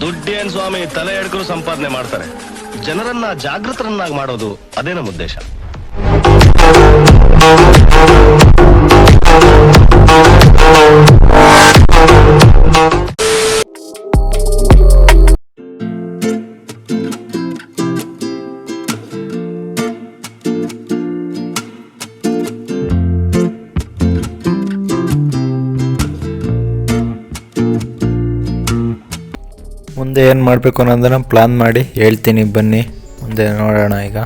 ದುಡ್ಡೇನ್ ಸ್ವಾಮಿ ತಲೆ ಎಡ್ಕರು ಸಂಪಾದನೆ ಮಾಡ್ತಾರೆ. ಜನರನ್ನ ಜಾಗೃತರನ್ನಾಗಿ ಮಾಡೋದು ಅದೇ ನಮ್ಮ ಉದ್ದೇಶ. ಮುಂದೆ ಏನು ಮಾಡಬೇಕು ಅನ್ನೋದನ್ನು ಪ್ಲಾನ್ ಮಾಡಿ ಹೇಳ್ತೀನಿ. ಬನ್ನಿ, ಮುಂದೆ ನೋಡೋಣ ಈಗ.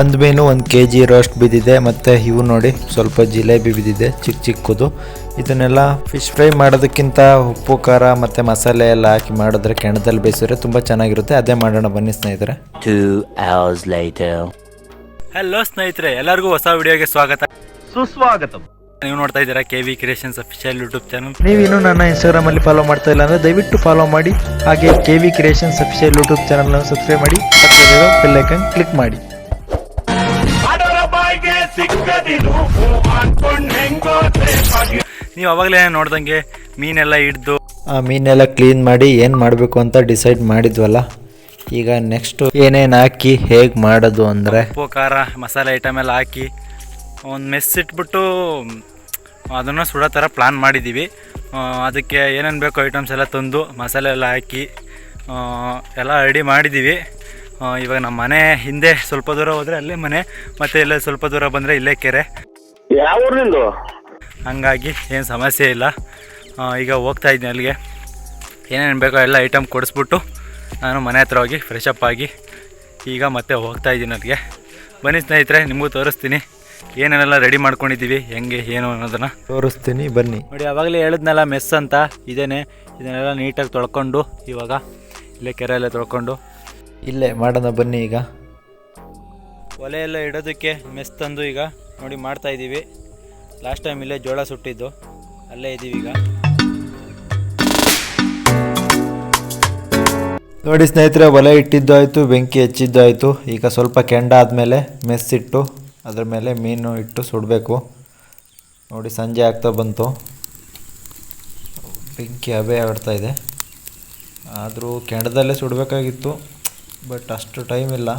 ಒಂದು ಮೀನು ಒಂದು ಕೆ ಜಿ ರೋಸ್ಟ್ ಬಿದ್ದಿದೆ. ಮತ್ತು ಇವು ನೋಡಿ, ಸ್ವಲ್ಪ ಜಿಲೇಬಿ ಬಿದ್ದಿದೆ ಚಿಕ್ಕ ಚಿಕ್ಕದು. ಇದನ್ನೆಲ್ಲ ಫಿಶ್ ಫ್ರೈ ಮಾಡೋದಕ್ಕಿಂತ ಉಪ್ಪು ಖಾರ ಮತ್ತು ಮಸಾಲೆ ಎಲ್ಲ ಹಾಕಿ ಮಾಡಿದ್ರೆ ಕೆಣದಲ್ಲಿ ಬೇಯಿಸಿದ್ರೆ ತುಂಬ ಚೆನ್ನಾಗಿರುತ್ತೆ. ಅದೇ ಮಾಡೋಣ ಬನ್ನಿ ಸ್ನೇಹಿತರೆ. Two hours later. ಹಲೋ ಸ್ನೇಹಿತರೆ ಎಲ್ಲರಿಗೂ ಹೊಸ ವಿಡಿಯೋಗೆ ಸ್ವಾಗತ. ಸುಸ್ವಾಗತ. ನೀವು ನೋಡ್ತಾ ಇದ್ದೀರಾ K V creations official YouTube channel ಇನ್ನೂ ನನ್ನ ಇನ್ಸ್ಟಾಗ್ರಾಮಲ್ಲಿ ಫಾಲೋ ಮಾಡ್ತಾ ಇಲ್ಲ ಅಂದ್ರೆ ದಯವಿಟ್ಟು ಫಾಲೋ ಮಾಡಿ. ಹಾಗೆ K V creations official YouTube ಅನ್ನು ಸಬ್ಸ್ಕ್ರೈಬ್ ಮಾಡಿ. ಪಕ್ಕದಲ್ಲಿರೋ ಬೆಲ್ಲೈಕನ್ ಕ್ಲಿಕ್ ಮಾಡಿ. ನೀವು ಅವಾಗಲೇ ನೋಡ್ದಂಗೆ ಮೀನೆಲ್ಲ ಹಿಡ್ದು ಆ ಮೀನೆಲ್ಲ ಕ್ಲೀನ್ ಮಾಡಿ ಏನು ಮಾಡಬೇಕು ಅಂತ ಡಿಸೈಡ್ ಮಾಡಿದ್ವಲ್ಲ ಈಗ ನೆಕ್ಸ್ಟು ಏನೇನು ಹಾಕಿ ಹೇಗೆ ಮಾಡೋದು ಅಂದರೆ? ಉಪ್ಪು ಖಾರ ಮಸಾಲೆ ಐಟಮ್ ಎಲ್ಲ ಹಾಕಿ ಒಂದು ಮೆಸ್ ಇಟ್ಬಿಟ್ಟು ಅದನ್ನು ಸುಡೋ ಥರ ಪ್ಲಾನ್ ಮಾಡಿದ್ದೀವಿ ಅದಕ್ಕೆ ಏನೇನು ಬೇಕು ಐಟಮ್ಸ್ ಎಲ್ಲ ತಂದು ಮಸಾಲೆ ಎಲ್ಲ ಹಾಕಿ ಆ, ಎಲ್ಲ ರೆಡಿ ಮಾಡಿದ್ದೀವಿ ಇವಾಗ ನಮ್ಮ ಮನೆ ಹಿಂದೆ ಸ್ವಲ್ಪ ದೂರ ಹೋದರೆ ಅಲ್ಲೇ ಮನೆ ಮತ್ತು ಇಲ್ಲೇ ಸ್ವಲ್ಪ ದೂರ ಬಂದರೆ ಇಲ್ಲೇ ಕೆರೆ. ಯಾವ ಊರಿನಿಂದು ಹಂಗಾಗಿ ಏನು ಸಮಸ್ಯೆ ಇಲ್ಲ. ಈಗ ಹೋಗ್ತಾ ಇದ್ದೀನಿ ಅಲ್ಲಿಗೆ. ಏನೇನು ಬೇಕೋ ಎಲ್ಲ ಐಟಮ್ ಕೊಡಿಸ್ಬಿಟ್ಟು ನಾನು ಮನೆ ಹತ್ರ ಹೋಗಿ ಫ್ರೆಶ್ ಅಪ್ ಆಗಿ ಈಗ ಮತ್ತೆ ಹೋಗ್ತಾ ಇದ್ದೀನಿ ಅಲ್ಲಿಗೆ. ಬನ್ನಿ ಸ್ನೇಹಿತರೆ ನಿಮಗೂ ತೋರಿಸ್ತೀನಿ. ಏನೇನೆಲ್ಲ ರೆಡಿ ಮಾಡ್ಕೊಂಡಿದ್ದೀವಿ ಹೆಂಗೆ ಏನು ಅನ್ನೋದನ್ನು. ತೋರಿಸ್ತೀನಿ ಬನ್ನಿ. ನೋಡಿ ಆವಾಗಲೇ ಹೇಳಿದ್ನಲ್ಲ ಮೆಸ್ ಅಂತ. ಇದೇನೆ ಇದನ್ನೆಲ್ಲ ನೀಟಾಗಿ ತೊಳ್ಕೊಂಡು ಇವಾಗ ಇಲ್ಲೇ ಕೆರೆ ಎಲ್ಲ ತೊಳ್ಕೊಂಡು. ಇಲ್ಲೇ ಮಾಡೋಣ ಬನ್ನಿ ಈಗ. ಒಲೆ ಎಲ್ಲ ಇಡೋದಕ್ಕೆ ಮೆಸ್ ತಂದು ಈಗ ನೋಡಿ ಮಾಡ್ತಾ ಇದ್ದೀವಿ. ಲಾಸ್ಟ್ ಟೈಮ್ ಇಲ್ಲೇ ಜೋಳ ಸುಟ್ಟಿದ್ದು. ಅಲ್ಲೇ ಇದ್ದೀವಿ ಈಗ. ನೋಡಿ ಸ್ನೇಹಿತರೆ, ಒಲೆ ಇಟ್ಟಿದ್ದು ಆಯಿತು ಬೆಂಕಿ ಹೆಚ್ಚಿದ್ದು ಆಯಿತು ಈಗ ಸ್ವಲ್ಪ ಕೆಂಡ ಆದಮೇಲೆ ಮೆಸ್ಸಿಟ್ಟು ಅದ್ರ ಮೇಲೆ ಮೀನು ಇಟ್ಟು ಸುಡಬೇಕು. ನೋಡಿ ಸಂಜೆ ಆಗ್ತಾ ಬಂತು. ಬೆಂಕಿ ಹಬೆ ಆಡ್ತಾ ಇದೆ. ಆದರೂ ಕೆಂಡದಲ್ಲೇ ಸುಡಬೇಕಾಗಿತ್ತು. ಬಟ್ ಅಷ್ಟು ಟೈಮ್ ಇಲ್ಲ.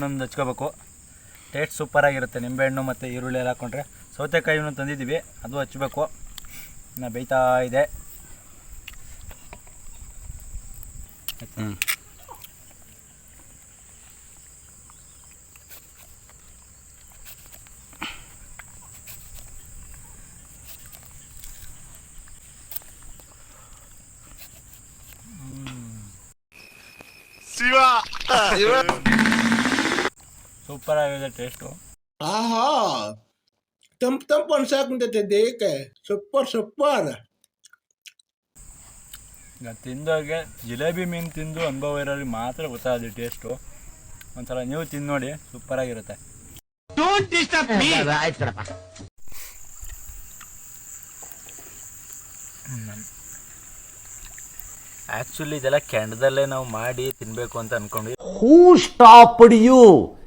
ಹ್ಮ್, ನಿಂಬೆಹಣ್ಣು ಒಂದು ಹಚ್ಕೋಬೇಕು ಟೇಸ್ಟ್ ಸೂಪರಾಗಿರುತ್ತೆ ನಿಂಬೆಹಣ್ಣು ಮತ್ತು ಈರುಳ್ಳಿ ಎಲ್ಲ ಹಾಕ್ಕೊಂಡ್ರೆ ಸೌತೆಕಾಯಿನೂ ತಂದಿದ್ದೀವಿ ಅದು ಹಚ್ಚಬೇಕು ಇನ್ನು ಬೇಯ್ತಾ ಇದೆ. ಸೂಪರಾಗಿದೆ ಟೇಸ್ಟು ಆಹಾ ತಂಪು ತಂಪು ಅನ್ಸಾಕುಂತೈತೆ ದೇಹಕ್ಕೆ. Super super. ಈಗ ತಿಂದಾಗೆ ಜಿಲೇಬಿ ಮೀನು ತಿಂದು ಅನುಭವ ಇರೋರಿಗೆ ಮಾತ್ರ ಗೊತ್ತಾಗುತ್ತೆ ಟೇಸ್ಟು ಒಂದ್ಸಲ ನೀವು ತಿಂದು ನೋಡಿ ಸೂಪರ್ ಆಗಿರುತ್ತೆ. ಆ್ಯಕ್ಚುಲಿ ಇದೆಲ್ಲ ಕೆಂಡದಲ್ಲೇ ನಾವು ಮಾಡಿ ತಿನ್ನಬೇಕು ಅಂತ ಅನ್ಕೊಂಡ್ವಿ ಹೂ ಸ್ಟಾಪ್ you?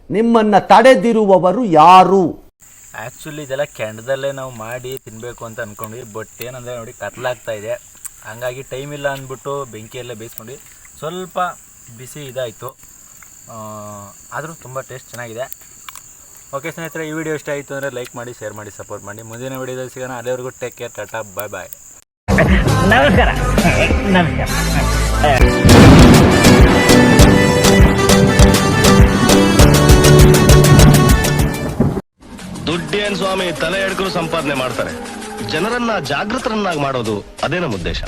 ನಿಮ್ಮನ್ನ ತಡೆದಿರುವವರು ಯಾರು? ಆ್ಯಕ್ಚುಲಿ ಇದೆಲ್ಲ ಕೆಂಡದಲ್ಲೇ ನಾವು ಮಾಡಿ ತಿನ್ನಬೇಕು ಅಂತ ಅನ್ಕೊಂಡ್ವಿ. ಬಟ್ ಏನಂದರೆ ನೋಡಿ ಕತ್ಲಾಗ್ತಾ ಇದೆ. ಹಂಗಾಗಿ ಟೈಮ್ ಇಲ್ಲ ಅಂದ್ಬಿಟ್ಟು ಬೆಂಕಿಯಲ್ಲೇ ಬೇಯಿಸ್ಕೊಂಡ್ವಿ ಸ್ವಲ್ಪ ಬಿಸಿ ಇದಾಯಿತು. ಆದರೂ ತುಂಬ ಟೇಸ್ಟ್ ಚೆನ್ನಾಗಿದೆ. ಓಕೆ ಸ್ನೇಹಿತರೆ ಈ ವಿಡಿಯೋ ಇಷ್ಟ ಆಯಿತು ಅಂದರೆ ಲೈಕ್ ಮಾಡಿ ಶೇರ್ ಮಾಡಿ ಸಪೋರ್ಟ್ ಮಾಡಿ. ಮುಂದಿನ ವಿಡಿಯೋದಲ್ಲಿ ಸಿಗೋಣ. ಅಲ್ಲಿವರೆಗೂ take care tata bye bye ದುಡ್ಡೇನ್ ಸ್ವಾಮಿ ತಲೆ ಎಡ್ಕರು ಸಂಪಾದನೆ ಮಾಡ್ತಾರೆ. ಜನರನ್ನ ಜಾಗೃತರನ್ನಾಗಿ ಮಾಡೋದು ಅದೇ ನಮ್ಮ ಉದ್ದೇಶ.